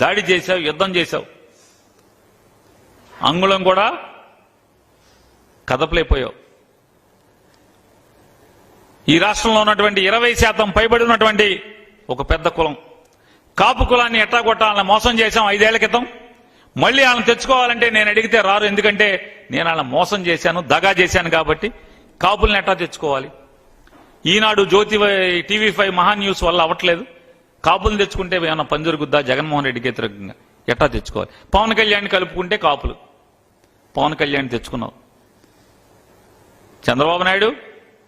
దాడి చేశావు యుద్ధం చేశావు. అంగుళం కూడా కదపలేకపోయావు. ఈ రాష్ట్రంలో ఉన్నటువంటి ఇరవై శాతం పైబడి ఉన్నటువంటి ఒక పెద్ద కులం. కాపు కులాన్ని ఎట్టా కొట్టాలని మోసం చేశాం ఐదేళ్ళ క్రితం. మళ్ళీ వాళ్ళని తెచ్చుకోవాలంటే నేను అడిగితే రారు ఎందుకంటే నేను వాళ్ళని మోసం చేశాను దగా చేశాను కాబట్టి కాపుల్ని ఎట్టా తెచ్చుకోవాలి? Eenadu Jyothi TV five Maha news వల్ల అవ్వట్లేదు. కాపులు తెచ్చుకుంటే ఏమైనా పని జరుగుద్దా? జగన్మోహన్ రెడ్డికి వ్యతిరేకంగా. ఎట్టా తెచ్చుకోవాలి? పవన్ కళ్యాణ్ కలుపుకుంటే కాపులు. పవన్ కళ్యాణ్ తెచ్చుకున్నావు Chandrababu Naidu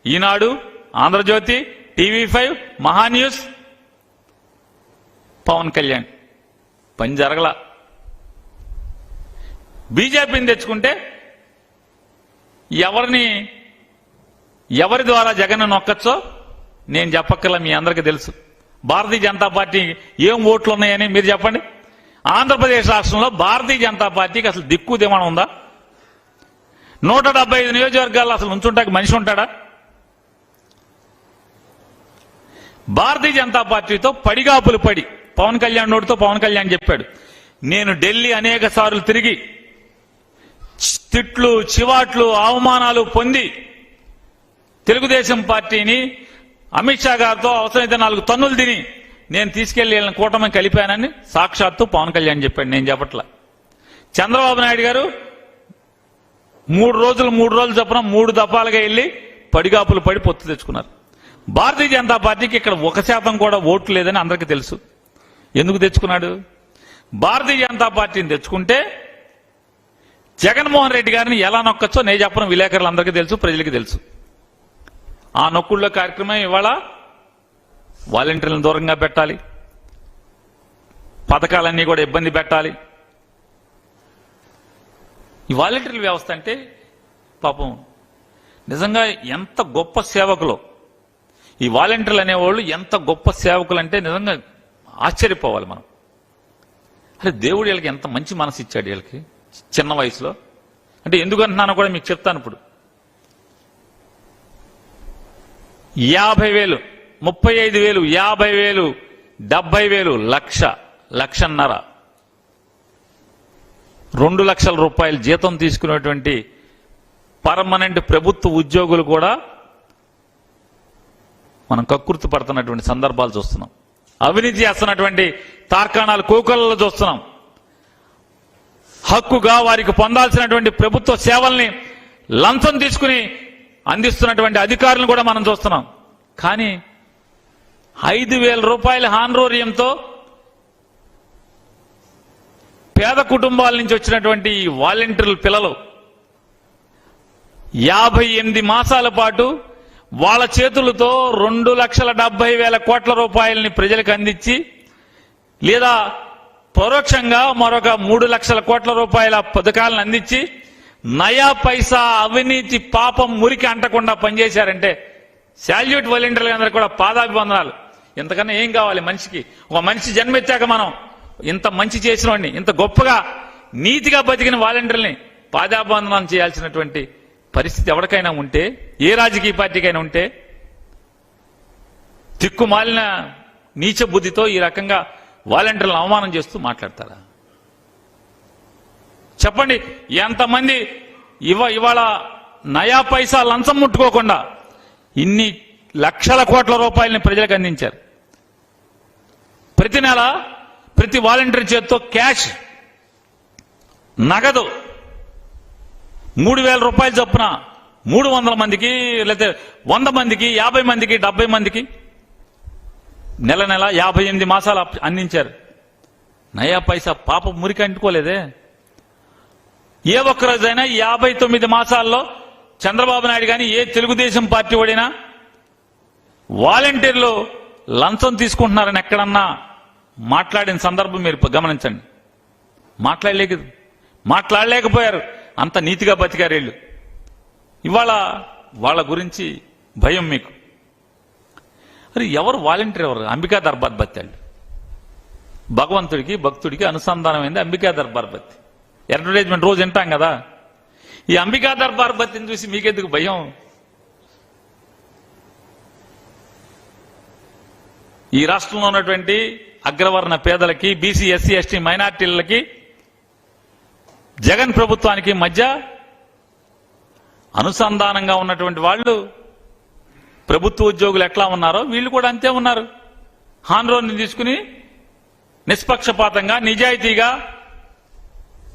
Eenadu Andhra Jyothi TV five Maha news Pawan Kalyan. పని జరగల. బీజేపీని తెచ్చుకుంటే ఎవరిని ఎవరి ద్వారా జగన్ నొక్కచ్చో నేను చెప్పక్కల మీ అందరికీ తెలుసు. భారతీయ జనతా పార్టీ ఏం ఓట్లు ఉన్నాయని మీరు చెప్పండి. ఆంధ్రప్రదేశ్ రాష్ట్రంలో భారతీయ జనతా పార్టీకి అసలు దిక్కు దిమానం ఉందా? నూట డెబ్బై ఐదు నియోజకవర్గాల్లో అసలు ఉంచుంటాకి మనిషి ఉంటాడా? భారతీయ జనతా పార్టీతో పడిగాపులు పడి పవన్ కళ్యాణ్ నోటితో పవన్ కళ్యాణ్ చెప్పాడు. నేను ఢిల్లీ అనేక సార్లు తిరిగి తిట్లు చివాట్లు అవమానాలు పొంది తెలుగుదేశం పార్టీని అమిత్ షా గారితో అవసరమైతే నాలుగు తన్నులు తిని నేను తీసుకెళ్ళి వీళ్ళని కూటమి కలిపానని సాక్షాత్తు పవన్ కళ్యాణ్ చెప్పాడు. నేను చెప్పట్లా. చంద్రబాబు నాయుడు గారు మూడు రోజులు మూడు రోజులు చొప్పున మూడు దఫాలుగా వెళ్ళి పడిగాపులు పడి పొత్తు తెచ్చుకున్నారు. భారతీయ జనతా పార్టీకి ఇక్కడ ఒక శాతం కూడా ఓట్లు లేదని అందరికీ తెలుసు. ఎందుకు తెచ్చుకున్నాడు? భారతీయ జనతా పార్టీని తెచ్చుకుంటే జగన్మోహన్ రెడ్డి గారిని ఎలా నొక్కచ్చో నేను చెప్పడం విలేకరులందరికీ తెలుసు ప్రజలకి తెలుసు. ఆ నొక్కుళ్ళ కార్యక్రమం ఇవాళ వాలంటీర్లను దూరంగా పెట్టాలి. పథకాలన్నీ కూడా ఇబ్బంది పెట్టాలి. ఈ వాలంటీర్ల వ్యవస్థ అంటే పాపం నిజంగా ఎంత గొప్ప సేవకులు. ఈ వాలంటీర్లు అనేవాళ్ళు ఎంత గొప్ప సేవకులు అంటే నిజంగా ఆశ్చర్యపోవాలి మనం. అరే దేవుడు వీళ్ళకి ఎంత మంచి మనసు ఇచ్చాడు వీళ్ళకి చిన్న వయసులో. అంటే ఎందుకు అంటున్నానో కూడా మీకు చెప్తాను ఇప్పుడు. యాభై వేలు ముప్పై ఐదు వేలు యాభై వేలు డెబ్బై వేలు లక్ష లక్షన్నర. రెండు లక్షల రూపాయల జీతం తీసుకునేటువంటి పర్మనెంట్ ప్రభుత్వ ఉద్యోగులు కూడా మనం కక్కుర్తి పడుతున్నటువంటి సందర్భాలు చూస్తున్నాం. అవినీతి చేస్తున్నటువంటి తార్కాణాలు కోకలలో చూస్తున్నాం. హక్కుగా వారికి పొందాల్సినటువంటి ప్రభుత్వ సేవల్ని లంచం తీసుకుని అందిస్తున్నటువంటి అధికారులను కూడా మనం చూస్తున్నాం. కానీ ఐదు వేల రూపాయల హాన్రోరియంతో పేద కుటుంబాల నుంచి వచ్చినటువంటి వాలంటీర్ల పిల్లలు యాభై ఎనిమిది మాసాల పాటు వాళ్ళ చేతులతో రెండు లక్షల డెబ్బై వేల కోట్ల రూపాయలని ప్రజలకు అందించి లేదా పరోక్షంగా మరొక మూడు లక్షల కోట్ల రూపాయల పథకాలను అందించి నయా పైసా అవినీతి పాపం మురికి అంటకుండా పనిచేశారంటే శాల్యూట్ వాలంటీర్లు అందరూ కూడా పాదాభివందనాలు. ఇంతకన్నా ఏం కావాలి మనిషికి? ఒక మనిషి జన్మెత్తాక మనం ఇంత మంచి చేసిన ఇంత గొప్పగా నీతిగా బతికిన వాలంటీర్ని పాదాభివందనం చేయాల్సినటువంటి పరిస్థితి ఎవరికైనా ఉంటే ఏ రాజకీయ పార్టీకైనా ఉంటే తిక్కుమాలిన నీచ బుద్ధితో ఈ రకంగా వాలంటీర్లను అవమానం చేస్తూ మాట్లాడతారా? చెప్పండి ఎంతమంది ఇవ ఇవాళ నయా పైసా లంచం ముట్టుకోకుండా ఇన్ని లక్షల కోట్ల రూపాయలని ప్రజలకు అందించారు. ప్రతి నెల ప్రతి వాలంటీర్ చేతితో క్యాష్ నగదు మూడు వేల రూపాయలు చొప్పున మూడు వందల మందికి లేకపోతే వంద మందికి యాభై మందికి డెబ్బై మందికి నెల నెల యాభై ఎనిమిది మాసాలు అందించారు. నయా పైసా పాప మురికి అంటుకోలేదే? ఏ ఒక్క రోజైనా యాభై తొమ్మిది మాసాల్లో చంద్రబాబు నాయుడు కానీ ఏ తెలుగుదేశం పార్టీ ఓడినా వాలంటీర్లు లంచం తీసుకుంటున్నారని ఎక్కడన్నా మాట్లాడిన సందర్భం మీరు గమనించండి. మాట్లాడలేక మాట్లాడలేకపోయారు. అంత నీతిగా బతికారు వీళ్ళు. ఇవాళ వాళ్ళ గురించి భయం మీకు. మరి ఎవరు వాలంటీర్ ఎవరు? అంబికా దర్బార్ బత్తాళ్ళు. భగవంతుడికి భక్తుడికి అనుసంధానమైంది అంబికా దర్బార్ బత్తి. అడ్వర్టైజ్మెంట్ రోజు వింటాం కదా. ఈ అంబికా దర్బార్ బత్తిని చూసి మీకెందుకు భయం? ఈ రాష్ట్రంలో ఉన్నటువంటి అగ్రవర్ణ పేదలకి బీసీ ఎస్సీ ఎస్టీ మైనార్టీలకి జగన్ ప్రభుత్వానికి మధ్య అనుసంధానంగా ఉన్నటువంటి వాళ్ళు ప్రభుత్వ ఉద్యోగులు ఎట్లా ఉన్నారో వీళ్ళు కూడా అంతే ఉన్నారు. హాన్రోని తీసుకుని నిష్పక్షపాతంగా నిజాయితీగా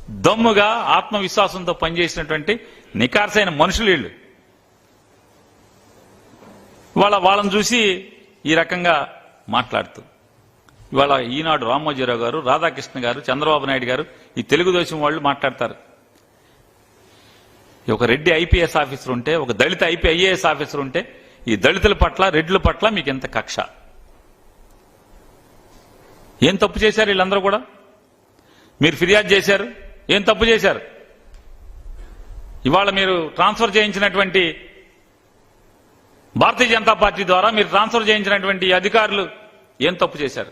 దమ్ముగా ఆత్మవిశ్వాసంతో పనిచేసినటువంటి నికార్సైన మనుషులు వీళ్ళు. వాళ్ళ వాళ్ళని చూసి ఈ రకంగా మాట్లాడుతూ ఇవాళ ఈనాడు రామోజీరావు గారు రాధాకృష్ణ గారు చంద్రబాబు నాయుడు గారు ఈ తెలుగుదేశం వాళ్ళు మాట్లాడతారు. ఈ ఒక రెడ్డి ఐపీఎస్ ఆఫీసర్ ఉంటే ఒక దళిత ఐపీ ఐఏఎస్ ఆఫీసర్ ఉంటే ఈ దళితుల పట్ల రెడ్ల పట్ల మీకు ఎంత కక్ష? ఏం తప్పు చేశారు వీళ్ళందరూ కూడా? మీరు ఫిర్యాదు చేశారు? ఏం తప్పు చేశారు? ఇవాళ మీరు ట్రాన్స్ఫర్ చేయించినటువంటి భారతీయ జనతా పార్టీ ద్వారా మీరు ట్రాన్స్ఫర్ చేయించినటువంటి అధికారులు ఏం తప్పు చేశారు?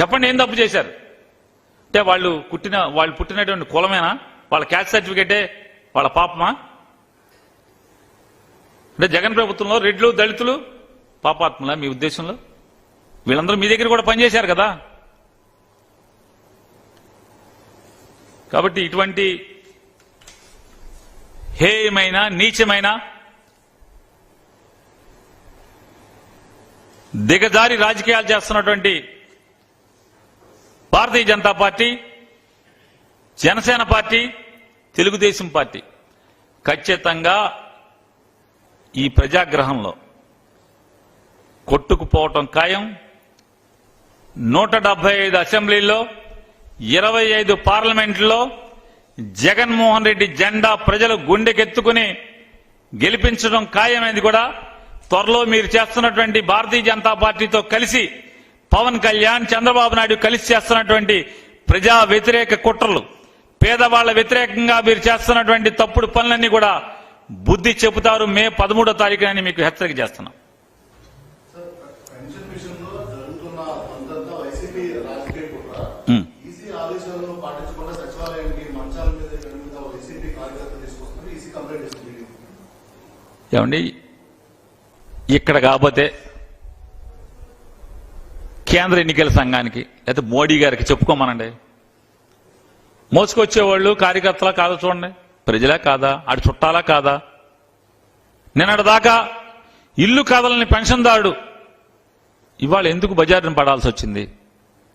చెప్పండి ఏం తప్పు చేశారు? అంటే వాళ్ళు పుట్టిన వాళ్ళు పుట్టినటువంటి కులమేనా? వాళ్ళ క్యాస్ట్ సర్టిఫికేటే వాళ్ళ పాపమా? అంటే జగన్ ప్రభుత్వంలో రెడ్లు దళితులు పాపాత్ములా మీ ఉద్దేశంలో? వీళ్ళందరూ మీ దగ్గర కూడా పనిచేశారు కదా? కాబట్టి ఇటువంటి హేయమైన నీచమైన దిగజారి రాజకీయాలు చేస్తున్నటువంటి Bharatiya Janata party Janasena party Telugu Desam party ఖచ్చితంగా ఈ ప్రజాగ్రహంలో కొట్టుకుపోవటం ఖాయం. నూట డెబ్బై ఐదు అసెంబ్లీలో ఇరవై ఐదు పార్లమెంట్లో జగన్మోహన్ రెడ్డి జెండా ప్రజలు గుండెకెత్తుకుని గెలిపించడం ఖాయమైంది కూడా. త్వరలో మీరు చేస్తున్నటువంటి భారతీయ జనతా పార్టీతో కలిసి పవన్ కళ్యాణ్ చంద్రబాబు నాయుడు కలిసి చేస్తున్నటువంటి ప్రజా వ్యతిరేక కుట్రలు. పేదవాళ్ళ వ్యతిరేకంగా మీరు చేస్తున్నటువంటి తప్పుడు పనులన్నీ కూడా బుద్ధి చెబుతారు మే పదమూడో తారీఖునని మీకు హెచ్చరిక చేస్తున్నాం. ఈసీ పాటించకుండా సచివాలయానికి మంచాల మీద మీద వైసీపీ కార్యకర్త తీసుకొస్తున్నారు. ఈసీ కంప్లైంట్ ఇస్తుంది ఏమండి? ఇక్కడ కాకపోతే కేంద్ర ఎన్నికల సంఘానికి లేకపోతే మోడీ గారికి చెప్పుకోమనండి. మోసుకొచ్చేవాళ్ళు కార్యకర్తలా కాదా చూడండి. ప్రజలా కాదా? ఆడు చుట్టాలా కాదా? నిన్నటిదాకా ఇల్లు కాదలని పెన్షన్దారుడు. ఇవాళ ఎందుకు బజారుని పడాల్సి వచ్చింది?